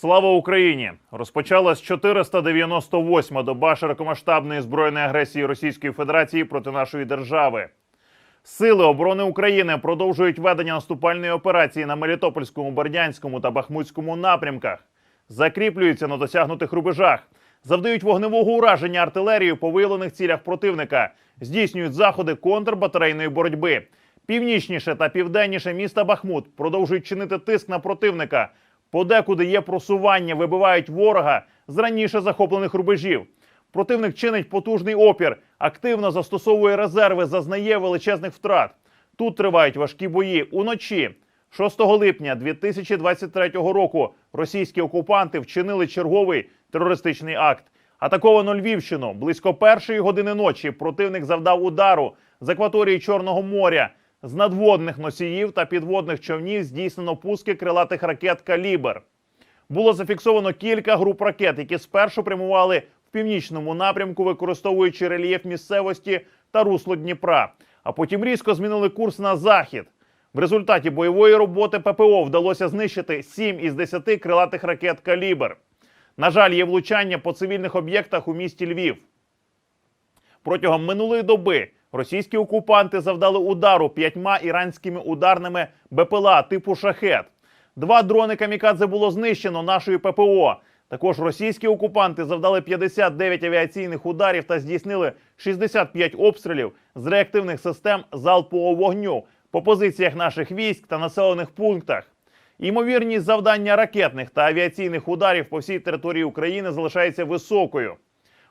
Слава Україні! Розпочалась 498-ма доба широкомасштабної збройної агресії Російської Федерації проти нашої держави. Сили оборони України продовжують ведення наступальної операції на Мелітопольському, Бердянському та Бахмутському напрямках, закріплюються на досягнутих рубежах, завдають вогневого ураження артилерією по виявлених цілях противника, здійснюють заходи контрбатарейної боротьби. Північніше та південніше міста Бахмут продовжують чинити тиск на противника. Подекуди є просування, вибивають ворога з раніше захоплених рубежів. Противник чинить потужний опір, активно застосовує резерви, зазнає величезних втрат. Тут тривають важкі бої. Уночі 6 липня 2023 року російські окупанти вчинили черговий терористичний акт. Атаковано Львівщину близько першої години ночі. Противник завдав удару з акваторії Чорного моря. З надводних носіїв та підводних човнів здійснено пуски крилатих ракет Калібр. Було зафіксовано кілька груп ракет, які спершу прямували в північному напрямку, використовуючи рельєф місцевості та русло Дніпра, а потім різко змінили курс на захід. В результаті бойової роботи ППО вдалося знищити 7 із 10 крилатих ракет Калібр. На жаль, є влучання по цивільних об'єктах у місті Львів. Протягом минулої доби російські окупанти завдали удару п'ятьма іранськими ударними БПЛА типу шахет. Два дрони камікадзе було знищено нашою ППО. Також російські окупанти завдали 59 авіаційних ударів та здійснили 65 обстрілів з реактивних систем залпового вогню по позиціях наших військ та населених пунктах. Ймовірність завдання ракетних та авіаційних ударів по всій території України залишається високою.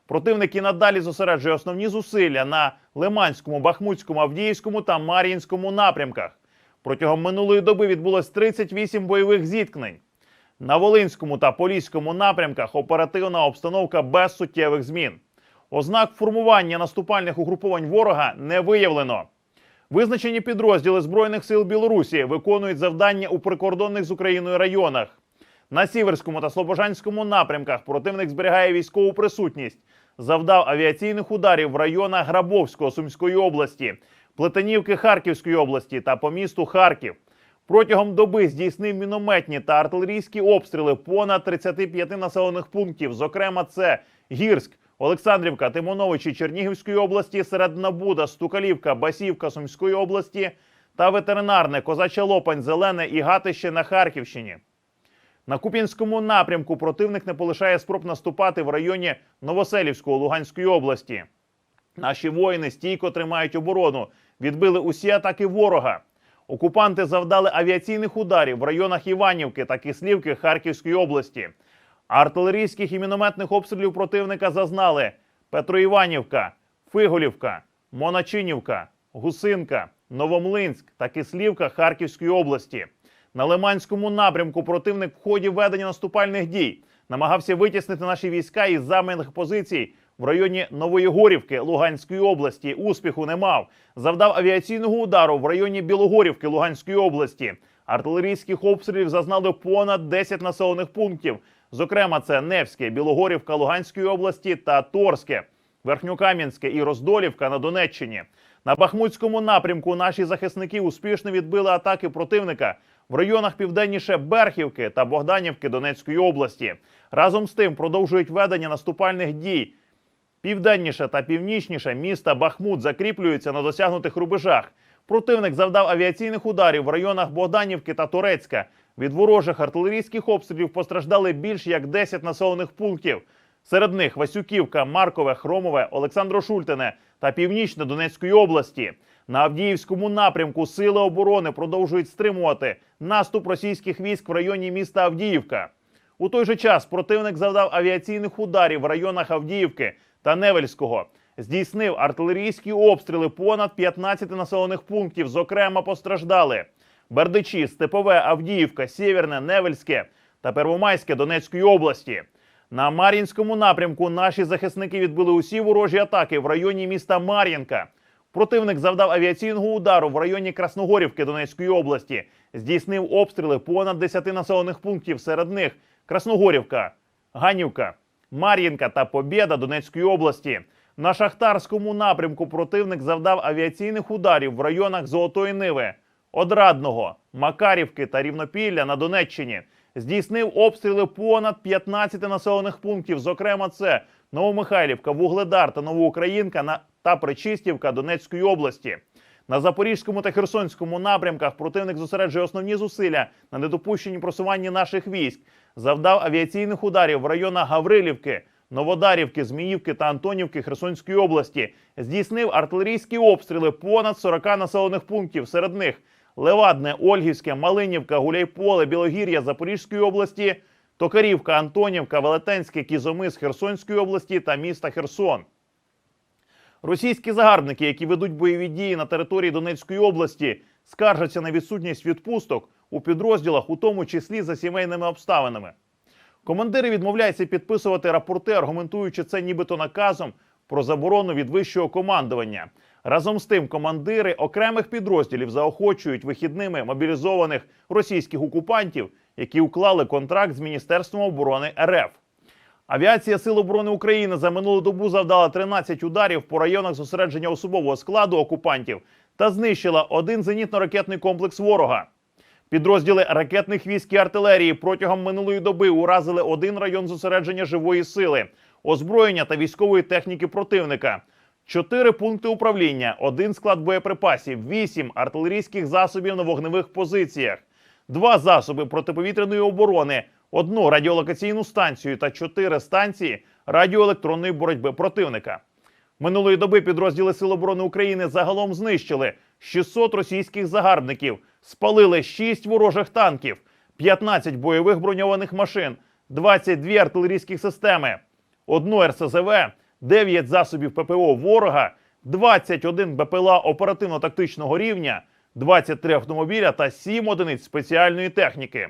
Противник і надалі зосереджує основні зусилля на Лиманському, Бахмутському, Авдіївському та Мар'їнському напрямках. Протягом минулої доби відбулось 38 бойових зіткнень. На Волинському та Поліському напрямках оперативна обстановка без суттєвих змін. Ознак формування наступальних угруповань ворога не виявлено. Визначені підрозділи Збройних сил Білорусі виконують завдання у прикордонних з Україною районах. На Сіверському та Слобожанському напрямках противник зберігає військову присутність, завдав авіаційних ударів в районах Грабовського Сумської області, Плетенівки Харківської області та по місту Харків. Протягом доби здійснив мінометні та артилерійські обстріли понад 35 населених пунктів. Зокрема, це Гірськ, Олександрівка, Тимоновичі Чернігівської області, Середнабуда, Стукалівка, Басівка Сумської області та ветеринарне Козача Лопань, Зелене і Гатище на Харківщині. На Куп'янському напрямку противник не полишає спроб наступати в районі Новоселівського Луганської області. Наші воїни стійко тримають оборону, відбили усі атаки ворога. Окупанти завдали авіаційних ударів в районах Іванівки та Кислівки Харківської області. Артилерійських і мінометних обстрілів противника зазнали Петроіванівка, Фиголівка, Моначинівка, Гусинка, Новомлинськ та Кислівка Харківської області. На Лиманському напрямку противник в ході ведення наступальних дій намагався витіснити наші війська із займаних позицій в районі Нової Горівки Луганської області. Успіху не мав. Завдав авіаційного удару в районі Білогорівки Луганської області. Артилерійських обстрілів зазнали понад 10 населених пунктів. Зокрема, це Невське, Білогорівка Луганської області та Торське, Верхньокам'янське і Роздолівка на Донеччині. На Бахмутському напрямку наші захисники успішно відбили атаки противника в районах південніше Берхівки та Богданівки Донецької області. Разом з тим продовжують ведення наступальних дій. Південніше та північніше міста Бахмут закріплюються на досягнутих рубежах. Противник завдав авіаційних ударів в районах Богданівки та Турецька. Від ворожих артилерійських обстрілів постраждали більш як 10 населених пунктів. Серед них Васюківка, Маркове, Хромове, Олександро Шультине та Північне Донецької області. На Авдіївському напрямку сили оборони продовжують стримувати наступ російських військ в районі міста Авдіївка. У той же час противник завдав авіаційних ударів в районах Авдіївки та Невельського. Здійснив артилерійські обстріли понад 15 населених пунктів. Зокрема, постраждали Бердичі, Степове, Авдіївка, Сєвєрне, Невельське та Первомайське Донецької області. На Мар'їнському напрямку наші захисники відбили усі ворожі атаки в районі міста Мар'їнка. Противник завдав авіаційного удару в районі Красногорівки Донецької області. Здійснив обстріли понад 10 населених пунктів. Серед них Красногорівка, Ганівка, Мар'їнка та Побєда Донецької області. На шахтарському напрямку противник завдав авіаційних ударів в районах Золотої Ниви, Одрадного, Макарівки та Рівнопілля на Донеччині. здійснив обстріли понад 15 населених пунктів. Зокрема, це Новомихайлівка, Вугледар та Новоукраїнка на- та Причистівка Донецької області. На Запорізькому та Херсонському напрямках противник зосереджує основні зусилля на недопущенні просування наших військ, завдав авіаційних ударів в районах Гаврилівки, Новодарівки, Зміївки та Антонівки Херсонської області. Здійснив артилерійські обстріли понад 40 населених пунктів. Серед них Левадне, Ольгівське, Малинівка, Гуляйполе, Білогір'я Запорізької області, Токарівка, Антонівка, Велетенське, Кізомис Херсонської області та міста Херсон. Російські загарбники, які ведуть бойові дії на території Донецької області, скаржаться на відсутність відпусток у підрозділах, у тому числі за сімейними обставинами. Командири відмовляються підписувати рапорти, аргументуючи це нібито наказом про заборону від вищого командування. Разом з тим, командири окремих підрозділів заохочують вихідними мобілізованих російських окупантів, які уклали контракт з Міністерством оборони РФ. Авіація Сил оборони України за минулу добу завдала 13 ударів по районах зосередження особового складу окупантів та знищила один зенітно-ракетний комплекс ворога. Підрозділи ракетних військ і артилерії протягом минулої доби уразили один район зосередження живої сили, озброєння та військової техніки противника, чотири пункти управління, один склад боєприпасів, вісім артилерійських засобів на вогневих позиціях, два засоби протиповітряної оборони, одну радіолокаційну станцію та чотири станції радіоелектронної боротьби противника. Минулої доби підрозділи Сил оборони України загалом знищили 600 російських загарбників, спалили 6 ворожих танків, 15 бойових броньованих машин, 22 артилерійських системи, одну РСЗВ, 9 засобів ППО ворога, 21 БПЛА оперативно-тактичного рівня, 23 автомобіля та 7 одиниць спеціальної техніки.